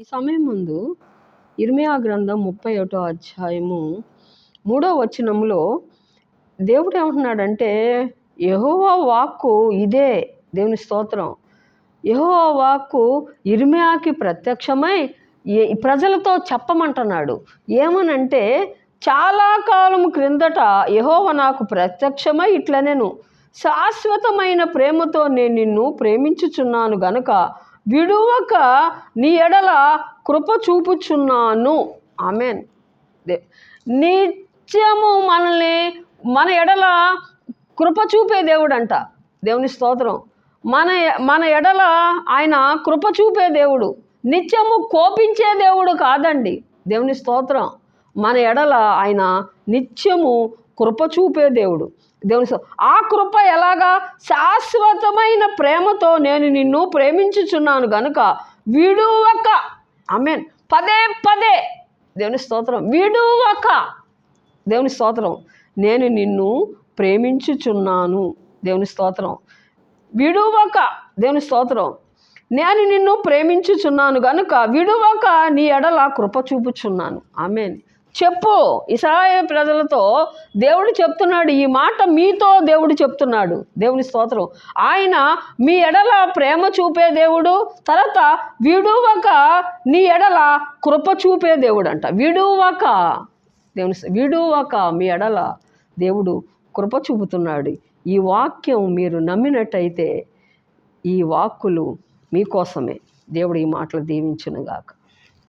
ఈ సమయం ముందు ఇర్మియా గ్రంథం ముప్పై ఒకటో అధ్యాయము మూడో వచనంలో దేవుడు ఏమంటున్నాడంటే యహోవా వాక్కు ఇదే దేవుని స్తోత్రం. యహోవా వాక్కు ఇర్మియాకి ప్రత్యక్షమై ప్రజలతో చెప్పమంటున్నాడు. ఏమనంటే చాలా కాలం క్రిందట యహోవ నాకు ప్రత్యక్షమై ఇట్లనేను. శాశ్వతమైన ప్రేమతో నేను నిన్ను ప్రేమించుచున్నాను గనుక విడువక నీ ఎడల కృప చూపుచున్నాను. ఆమెన్. నిత్యము మనల్ని మన ఎడల కృప చూపే దేవుడు అంట దేవుని స్తోత్రం. మన మన ఎడల ఆయన కృప చూపే దేవుడు. నిత్యము కోపించే దేవుడు కాదండి. దేవుని స్తోత్రం. మన ఎడల ఆయన నిత్యము కృప చూపే దేవుడు. దేవుని ఆ కృప ఎలాగా శాశ్వతమైన ప్రేమతో నేను నిన్ను ప్రేమించుచున్నాను గనుక విడువక. అమెన్ పదే పదే. దేవుని స్తోత్రం. విడువక. దేవుని స్తోత్రం. నేను నిన్ను ప్రేమించుచున్నాను. దేవుని స్తోత్రం. విడువక. దేవుని స్తోత్రం. నేను నిన్ను ప్రేమించుచున్నాను గనుక విడువక నీ ఎడల కృప చూపుచున్నాను. ఆమెన్. చెప్పు. ఇస్రాయేల్ ప్రజలతో దేవుడు చెప్తున్నాడు. ఈ మాట మీతో దేవుడు చెప్తున్నాడు. దేవుని స్తోత్రం. ఆయన మీ ఎడల ప్రేమ చూపే దేవుడు తర్వాత విడువక నీ ఎడల కృప చూపే దేవుడు అంట విడువక. దేవుని విడువక మీ ఎడల దేవుడు కృప చూపుతున్నాడు. ఈ వాక్యం మీరు నమ్మినట్టయితే ఈ వాక్కులు మీకోసమే. దేవుడు ఈ మాటలు దీవించునుగాక.